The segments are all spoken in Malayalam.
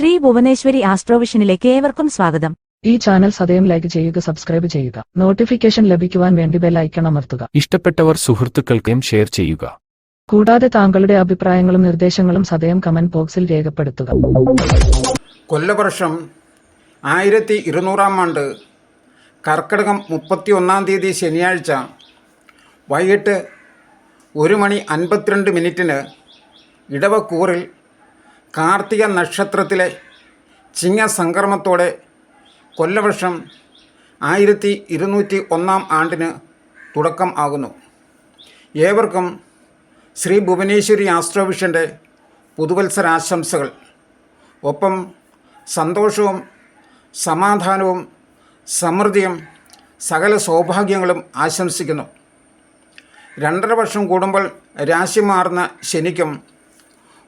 ശ്രീ ഭുവനേശ്വരി ആസ്ട്രോവിഷനിലേക്ക് ഏവർക്കും സ്വാഗതം. ഈ ചാനൽ സദയം ലൈക്ക് ചെയ്യുക സബ്സ്ക്രൈബ് ചെയ്യുക. നോട്ടിഫിക്കേഷൻ ലഭിക്കുവാൻ വേണ്ടി ബെൽ ഐക്കൺ അമർത്തുക. ഇഷ്ടപ്പെട്ടവർ സുഹൃത്തുക്കൾക്കും ഷെയർ ചെയ്യുക. കൂടാതെ താങ്കളുടെ അഭിപ്രായങ്ങളും നിർദ്ദേശങ്ങളും സദയം കമന്റ് ബോക്സിൽ രേഖപ്പെടുത്തുക. കൊല്ലവർഷം ആയിരത്തി ഇരുന്നൂറാം ആണ്ട് കർക്കിടകം മുപ്പത്തി ഒന്നാം തീയതി ശനിയാഴ്ച വൈകിട്ട് ഒരു മണി അൻപത്തിരണ്ട് മിനിറ്റിന് ഇടവക്കൂറിൽ കാർത്തിക നക്ഷത്രത്തിലെ ചിങ്ങസംക്രമത്തോടെ കൊല്ലവർഷം ആയിരത്തി ഇരുന്നൂറ്റി ഒന്നാം ആണ്ടിന് തുടക്കം ആകുന്നു. ഏവർക്കും ശ്രീ ഭുവനേശ്വരി ആസ്ട്രോവിഷന്റെ പുതുവത്സരാശംസകൾ. ഒപ്പം സന്തോഷവും സമാധാനവും സമൃദ്ധിയും സകല സൗഭാഗ്യങ്ങളും ആശംസിക്കുന്നു. രണ്ടര വർഷം കൂടുമ്പോൾ രാശി മാറുന്ന ശനിക്കും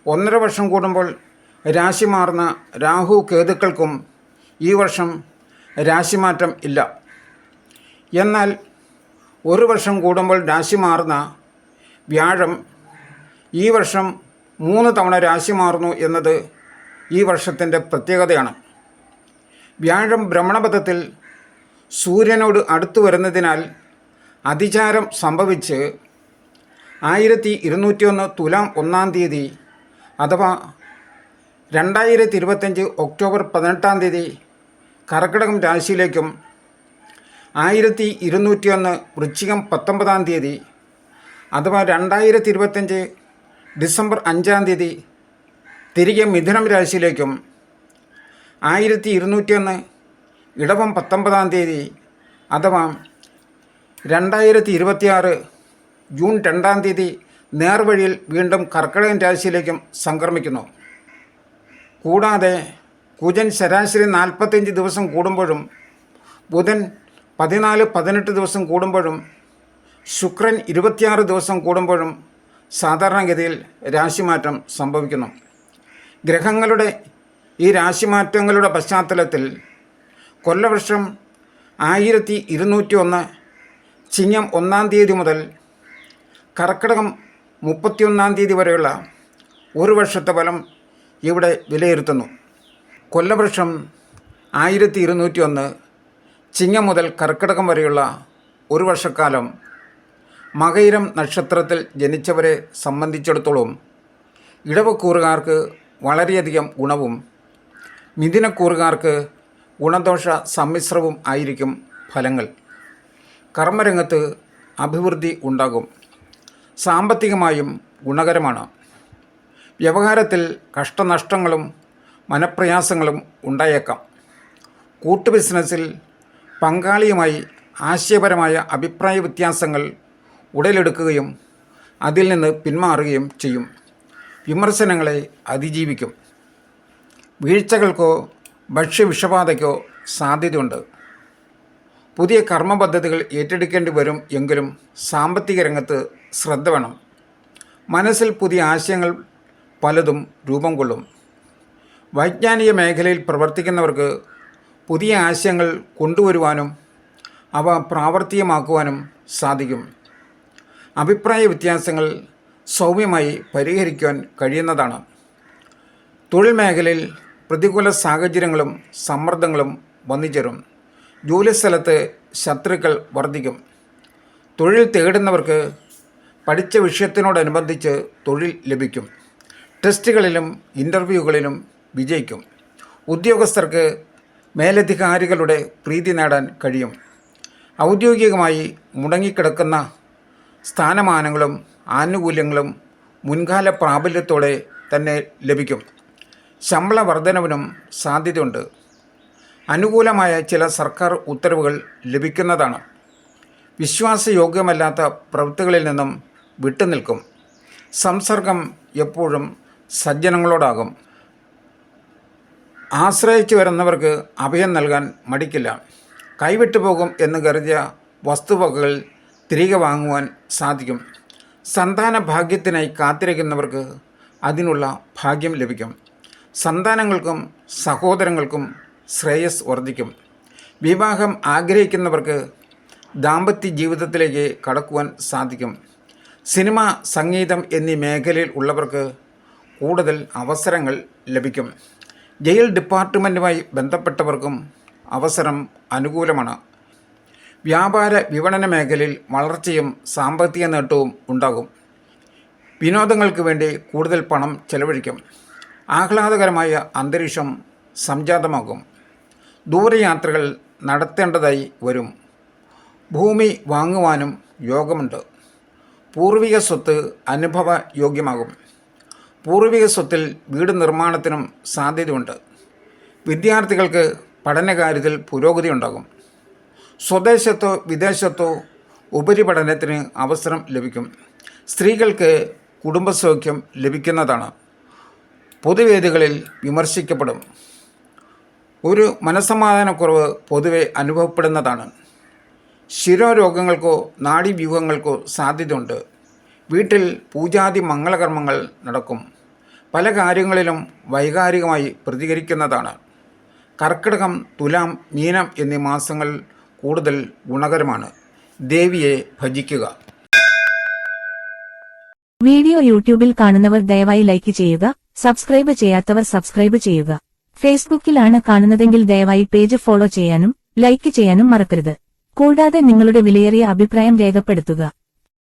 ഒന്നര വർഷം കൂടുമ്പോൾ രാശി മാറുന്ന രാഹു കേതുക്കൾക്കും ഈ വർഷം രാശിമാറ്റം ഇല്ല. എന്നാൽ ഒരു വർഷം കൂടുമ്പോൾ രാശി മാറുന്ന വ്യാഴം ഈ വർഷം മൂന്ന് തവണ രാശി മാറുന്നു എന്നത് ഈ വർഷത്തിന്റെ പ്രത്യേകതയാണ്. വ്യാഴം ഭ്രമണപഥത്തിൽ സൂര്യനോട് അടുത്തു വരുന്നതിനാൽ അതിചാരം സംഭവിച്ച് ആയിരത്തി ഇരുന്നൂറ്റിയൊന്ന് തുലാം ഒന്നാം തീയതി അഥവാ രണ്ടായിരത്തി ഇരുപത്തഞ്ച് ഒക്ടോബർ പതിനെട്ടാം തീയതി കർക്കിടകം രാശിയിലേക്കും ആയിരത്തി ഇരുന്നൂറ്റിയൊന്ന് വൃശ്ചികം പത്തൊമ്പതാം തീയതി അഥവാ രണ്ടായിരത്തി ഇരുപത്തഞ്ച് ഡിസംബർ അഞ്ചാം തീയതി തിരികെ മിഥുനം രാശിയിലേക്കും ആയിരത്തി ഇരുന്നൂറ്റിയൊന്ന് ഇടവം പത്തൊമ്പതാം തീയതി അഥവാ രണ്ടായിരത്തി ഇരുപത്തിയാറ് ജൂൺ രണ്ടാം തീയതി നേർവഴിയിൽ വീണ്ടും കർക്കിടകൻ രാശിയിലേക്കും സംക്രമിക്കുന്നു. കൂടാതെ കുജൻ ശരാശരി നാൽപ്പത്തിയഞ്ച് ദിവസം കൂടുമ്പോഴും ബുധൻ പതിനാല് പതിനെട്ട് ദിവസം കൂടുമ്പോഴും ശുക്രൻ ഇരുപത്തിയാറ് ദിവസം കൂടുമ്പോഴും സാധാരണഗതിയിൽ രാശിമാറ്റം സംഭവിക്കുന്നു. ഗ്രഹങ്ങളുടെ ഈ രാശിമാറ്റങ്ങളുടെ പശ്ചാത്തലത്തിൽ കൊല്ലവർഷം ആയിരത്തി ഇരുന്നൂറ്റി ഒന്ന് ചിങ്ങം ഒന്നാം തീയതി മുതൽ കർക്കിടകം മുപ്പത്തിയൊന്നാം തീയതി വരെയുള്ള ഒരു വർഷത്തെ ഫലം ഇവിടെ വിലയിരുത്തുന്നു. കൊല്ലവർഷം ആയിരത്തി ഇരുന്നൂറ്റി ഒന്ന് ചിങ്ങം മുതൽ കർക്കിടകം വരെയുള്ള ഒരു വർഷക്കാലം മകയിരം നക്ഷത്രത്തിൽ ജനിച്ചവരെ സംബന്ധിച്ചിടത്തോളം ഇടവക്കൂറുകാർക്ക് വളരെയധികം ഗുണവും മിഥുനക്കൂറുകാർക്ക് ഗുണദോഷ സമ്മിശ്രവും ആയിരിക്കും ഫലങ്ങൾ. കർമ്മരംഗത്ത് അഭിവൃദ്ധി ഉണ്ടാകും. സാമ്പത്തികമായും ഗുണകരമാണ്. വ്യവഹാരത്തിൽ കഷ്ടനഷ്ടങ്ങളും മനപ്രയാസങ്ങളും ഉണ്ടായേക്കാം. കൂട്ടു ബിസിനസ്സിൽ പങ്കാളിയുമായി ആശയപരമായ അഭിപ്രായ വ്യത്യാസങ്ങൾ ഉടലെടുക്കുകയും അതിൽ നിന്ന് പിന്മാറുകയും ചെയ്യും. വിമർശനങ്ങളെ അതിജീവിക്കും. വീഴ്ചകൾക്കോ ഭക്ഷ്യവിഷബാധയ്ക്കോ സാധ്യതയുണ്ട്. പുതിയ കർമ്മ പദ്ധതികൾ ഏറ്റെടുക്കേണ്ടി വരും എങ്കിലും സാമ്പത്തിക രംഗത്ത് ശ്രദ്ധ വേണം. മനസ്സിൽ പുതിയ ആശയങ്ങൾ പലതും രൂപം കൊള്ളും. വൈജ്ഞാനിക മേഖലയിൽ പ്രവർത്തിക്കുന്നവർക്ക് പുതിയ ആശയങ്ങൾ കൊണ്ടുവരുവാനും അവ പ്രാവർത്തികമാക്കുവാനും സാധിക്കും. അഭിപ്രായ വ്യത്യാസങ്ങൾ സൗമ്യമായി പരിഹരിക്കുവാൻ കഴിയുന്നതാണ്. തൊഴിൽ മേഖലയിൽ പ്രതികൂല സാഹചര്യങ്ങളും സമ്മർദ്ദങ്ങളും വന്നിച്ചേരും. ജോലിസ്ഥലത്ത് ശത്രുക്കൾ വർദ്ധിക്കും. തൊഴിൽ തേടുന്നവർക്ക് പഠിച്ച വിഷയത്തിനോടനുബന്ധിച്ച് തൊഴിൽ ലഭിക്കും. ടെസ്റ്റുകളിലും ഇന്റർവ്യൂകളിലും വിജയിക്കും. ഉദ്യോഗസ്ഥർക്ക് മേലധികാരികളുടെ പ്രീതി നേടാൻ കഴിയും. ഔദ്യോഗികമായി മുടങ്ങിക്കിടക്കുന്ന സ്ഥാനമാനങ്ങളും ആനുകൂല്യങ്ങളും മുൻകാല പ്രാബല്യത്തോടെ തന്നെ ലഭിക്കും. ശമ്പള വർധനവിനും സാധ്യതയുണ്ട്. അനുകൂലമായ ചില സർക്കാർ ഉത്തരവുകൾ ലഭിക്കുന്നതാണ്. വിശ്വാസയോഗ്യമല്ലാത്ത പ്രവൃത്തികളിൽ നിന്നും വിട്ടുനിൽക്കും. സംസർഗം എപ്പോഴും സജ്ജനങ്ങളോടാകും. ആശ്രയിച്ചു വരുന്നവർക്ക് അഭയം നൽകാൻ മടിക്കില്ല. കൈവിട്ടു പോകും എന്ന് കരുതിയ വസ്തുവകകൾ തിരികെ വാങ്ങുവാൻ സാധിക്കും. സന്താന ഭാഗ്യത്തിനായി കാത്തിരിക്കുന്നവർക്ക് അതിനുള്ള ഭാഗ്യം ലഭിക്കും. സന്താനങ്ങൾക്കും സഹോദരങ്ങൾക്കും ശ്രേയസ് വർദ്ധിക്കും. വിവാഹം ആഗ്രഹിക്കുന്നവർക്ക് ദാമ്പത്യ ജീവിതത്തിലേക്ക് കടക്കുവാൻ സാധിക്കും. സിനിമ സംഗീതം എന്നീ മേഖലയിൽ ഉള്ളവർക്ക് കൂടുതൽ അവസരങ്ങൾ ലഭിക്കും. ജയിൽ ഡിപ്പാർട്ട്മെന്റുമായി ബന്ധപ്പെട്ടവർക്കും അവസരം അനുകൂലമാണ്. വ്യാപാര വിപണന മേഖലയിൽ വളർച്ചയും സാമ്പത്തിക നേട്ടവും ഉണ്ടാകും. വിനോദങ്ങൾക്ക് വേണ്ടി കൂടുതൽ പണം ചെലവഴിക്കും. ആഹ്ലാദകരമായ അന്തരീക്ഷം സംജാതമാകും. ദൂരയാത്രകൾ നടത്തേണ്ടതായി വരും. ഭൂമി വാങ്ങുവാനും യോഗമുണ്ട്. പൂർവിക സ്വത്ത് അനുഭവ യോഗ്യമാകും പൂർവിക സ്വത്തിൽ വീട് നിർമ്മാണത്തിനും സാധ്യതയുണ്ട്. വിദ്യാർത്ഥികൾക്ക് പഠനകാര്യത്തിൽ പുരോഗതി ഉണ്ടാകും സ്വദേശത്തോ വിദേശത്തോ ഉപരിപഠനത്തിന് അവസരം ലഭിക്കും. സ്ത്രീകൾക്ക് കുടുംബസൗഖ്യം ലഭിക്കുന്നതാണ്. പൊതുവേദികളിൽ വിമർശിക്കപ്പെടും. ഒരു മനസ്സമാധാനക്കുറവ് പൊതുവെ അനുഭവപ്പെടുന്നതാണ്. ശിരോരോഗങ്ങൾക്കോ നാഡീവ്യൂഹങ്ങൾക്കോ സാധ്യതയുണ്ട്. വീട്ടിൽ പൂജാതി മംഗളകർമ്മങ്ങൾ നടക്കും. പല കാര്യങ്ങളിലും വൈകാരികമായി പ്രതികരിക്കുന്നതാണ്. കർക്കിടകം തുലാം മീനം എന്നീ മാസങ്ങൾ കൂടുതൽ ഗുണകരമാണ്. ദേവിയെ ഭജിക്കുക. വീഡിയോ യൂട്യൂബിൽ കാണുന്നവർ ദയവായി ലൈക്ക് ചെയ്യുക സബ്സ്ക്രൈബ് ചെയ്യാത്തവർ സബ്സ്ക്രൈബ് ചെയ്യുക. ഫേസ്ബുക്കിലാണ് കാണുന്നതെങ്കിൽ ദയവായി പേജ് ഫോളോ ചെയ്യാനും ലൈക്ക് ചെയ്യാനും മറക്കരുത്. കൂടാതെ നിങ്ങളുടെ വിലയേറിയ അഭിപ്രായം രേഖപ്പെടുത്തുക.